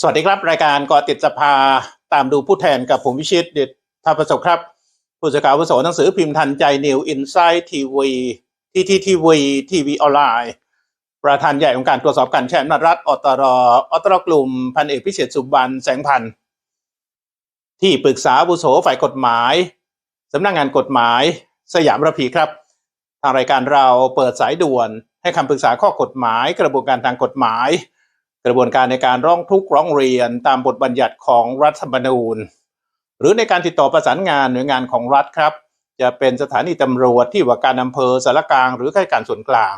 สวัสดีครับ รายการกอติดสภาตามดูผู้แทนกับผมวิชิตเดชทาประสบครับ ผู้สื่อข่าวอาวุโสหนังสือพิมพ์ทันใจนิวอินไซต์ทีวีทีทีทีวีทีวีออนไลน์ ประธานใหญ่องค์การตรวจสอบการแช่อำนาจรัฐอตรอตรกลุ่ม พันเอกพิเศษสุบรรณแสงพันธ์ที่ปรึกษาอาวุโสฝ่ายกฎหมายสำนักงานกฎหมายสยามระพีครับ ทางรายการเราเปิดสายด่วนให้คำปรึกษาข้อกฎหมาย กระบวนการทางกฎหมาย กระบวนการในการร้องทุกข์ร้องเรียนตามบทบัญญัติของรัฐธรรมนูญ หรือในการติดต่อประสานงานหน่วยงานของรัฐครับ จะเป็นสถานีตำรวจที่ว่าการอำเภอสารกลาง หรือข้าราชการส่วนกลาง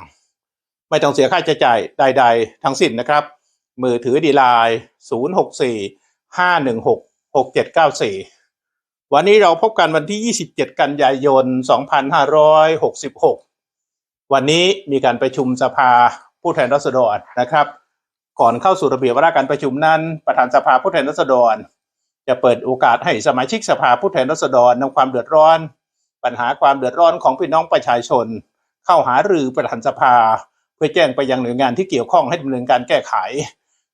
ไม่ต้องเสียค่าใช้จ่ายใด ๆ ทั้งสิ้นนะครับ มือถือดีไลน์064 516 6794 วันนี้เราพบกันวันที่ 27 กันยายน 2566 วันนี้มีการประชุมสภาผู้แทนราษฎรนะครับ ก่อนเข้าสู่ระเบียบวาระการประชุมนั้น ประธานสภาผู้แทนราษฎร จะเปิดโอกาสให้สมาชิกสภาผู้แทนราษฎรนำความเดือดร้อน ปัญหาความเดือดร้อนของพี่น้องประชาชน เข้าหารือประธานสภา เพื่อแจ้งไปยังหน่วยงานที่เกี่ยวข้องให้ดำเนินการแก้ไข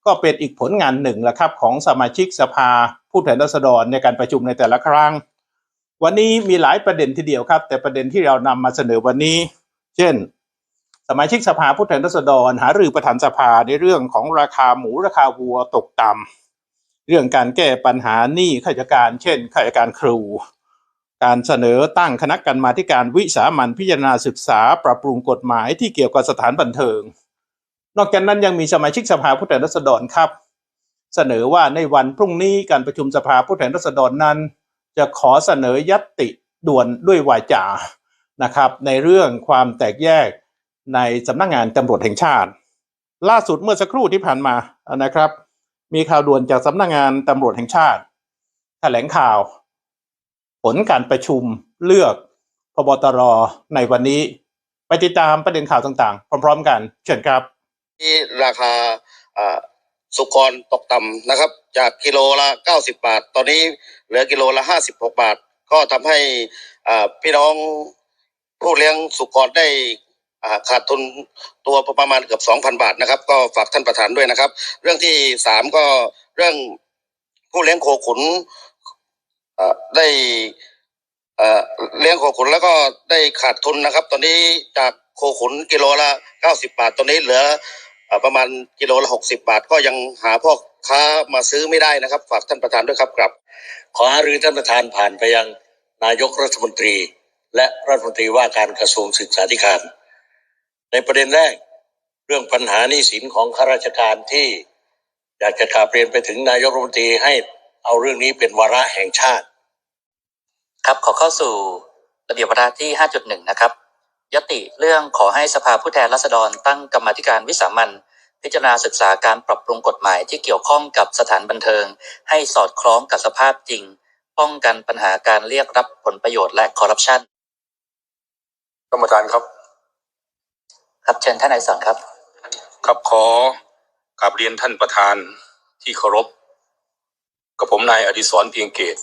ก็เป็นอีกผลงานหนึ่งละครับของสมาชิกสภา ผู้แทนราษฎรในการประชุมในแต่ละครั้ง วันนี้มีหลายประเด็นทีเดียวครับ แต่ประเด็นที่เรานำมาเสนอวันนี้ เช่น สมาชิกสภาผู้แทนราษฎร หารือประธานสภาในเรื่องของราคาหมูราคาวัวตกต่ำเรื่องการแก้ปัญหาหนี้ข้าราชการ เช่นข้าราชการครู การเสนอตั้งคณะกรรมาการวิสามันพิจารณาศึกษา ปรับปรุงกฎหมายที่เกี่ยวกับสถานบันเทิง นอกจากนั้นยังมีสมาชิกสภาผู้แทนราษฎรครับ เสนอว่าในวันพรุ่งนี้การประชุมสภาผู้แทนราษฎรนั้น จะขอเสนอยัตติด่วนด้วยวาจานะครับ ในเรื่องความแตกแยก ในสำนักงานตำรวจแห่งชาติ ล่าสุดเมื่อสักครู่ที่ผ่านมานะครับ มีข่าวด่วนจากสำนักงานตำรวจแห่งชาติ แถลงข่าว ผลการประชุมเลือกพบตรในวันนี้ ไปติดตามประเด็นข่าวต่างๆ พร้อม ๆ กัน เชิญครับ ที่ราคาสุกรตกต่ำนะครับ จากกิโลละ 90 บาท ตอนนี้เหลือกิโลละ 56 บาท ก็ทำให้พี่น้องผู้เลี้ยงสุกรได้ ขาดทุนตัวประมาณเกือบ2,000 บาทนะครับ ก็ฝากท่านประธานด้วยนะครับ เรื่องที่สามก็เรื่องผู้เลี้ยงโคขุนอ่าได้เอ่อเลี้ยงโคขุนแล้วก็ได้ขาดทุนนะครับ ตอนนี้จากโคขุนกิโลละ 90 บาท ตอนนี้เหลืออ่อประมาณกิโลละหกสิบาท ก็ยังหาพ่อค้ามาซื้อไม่ได้นะครับ ฝากท่านประธานด้วยครับครับ ขอหารือท่านประธานผ่านไปยังนายกรัฐมนตรี และรัฐมนตรีว่าการกระทรวงศึกษาธิการ ในประเด็นแรก เรื่องปัญหาหนี้สินของข้าราชการที่อยากจะกราบเรียนไปถึงนายกรัฐมนตรีให้เอาเรื่องนี้เป็นวาระแห่งชาติ ครับขอเข้าสู่ระเบียบวาระที่ 5.1 นะครับยติเรื่องขอให้สภาผู้แทนราษฎรตั้งกรรมาธิการวิสามันพิจารณาศึกษาการปรับปรุงกฎหมายที่เกี่ยวข้องกับสถานบันเทิง ให้สอดคล้องกับสภาพจริง ป้องกันปัญหาการเรียกรับผลประโยชน์และคอร์รัปชันท่านประธานครับ ครับเชิญท่านนายสอนครับ ครับขอกราบเรียนท่านประธานที่เคารพกับผมนายอดิศรเพียงเกต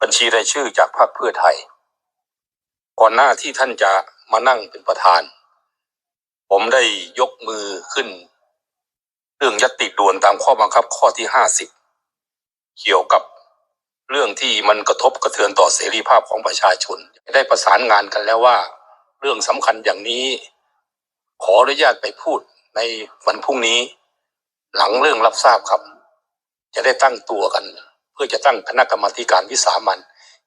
บัญชีรายชื่อจากพรรคเพื่อไทย ก่อนหน้าที่ท่านจะมานั่งเป็นประธาน ผมได้ยกมือขึ้น เรื่องยตติด่วนตามข้อบังคับข้อที่ห้าสิบเกี่ยวกับเรื่องที่มันกระทบกระเทือนต่อเสรีภาพของประชาชน ได้ประสานงานกันแล้วว่า เรื่องสำคัญอย่างนี้ ขออนุญาตไปพูดในวันพรุ่งนี้ หลังเรื่องรับทราบครับ จะได้ตั้งตัวกัน เพื่อจะตั้งคณะกรรมาการวิสามัน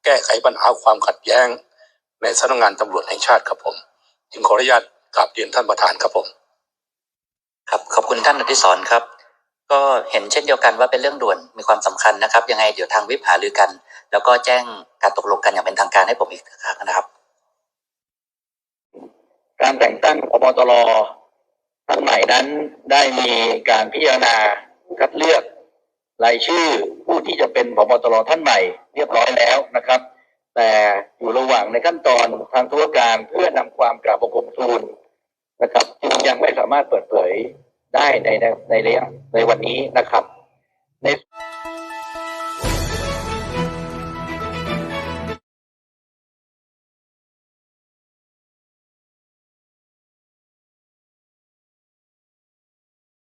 แก้ไขปัญหาความขัดแย้ง ในสำนักงานตำรวจแห่งชาติครับผม จึงขออนุญาตกราบเรียนท่านประธานครับผม ครับขอบคุณท่านอดิศรครับ ก็เห็นเช่นเดียวกันว่าเป็นเรื่องด่วนมีความสำคัญนะครับ ยังไงเดี๋ยวทางวิปหารือกัน แล้วก็แจ้งการตกลงกันอย่างเป็นทางการให้ผมอีกครั้งนะครับ การแต่งตั้งพบตรท่านใหม่นั้นได้มีการพิจารณาคัดเลือกรายชื่อผู้ที่จะเป็นพบตรท่านใหม่เรียบร้อยแล้วนะครับ แต่อยู่ระหว่างในขั้นตอนทางธุรการเพื่อนำความกราบบังคมทูลนะครับจึงยังไม่สามารถเปิดเผยได้ในในในระยะในวันนี้นะครับใน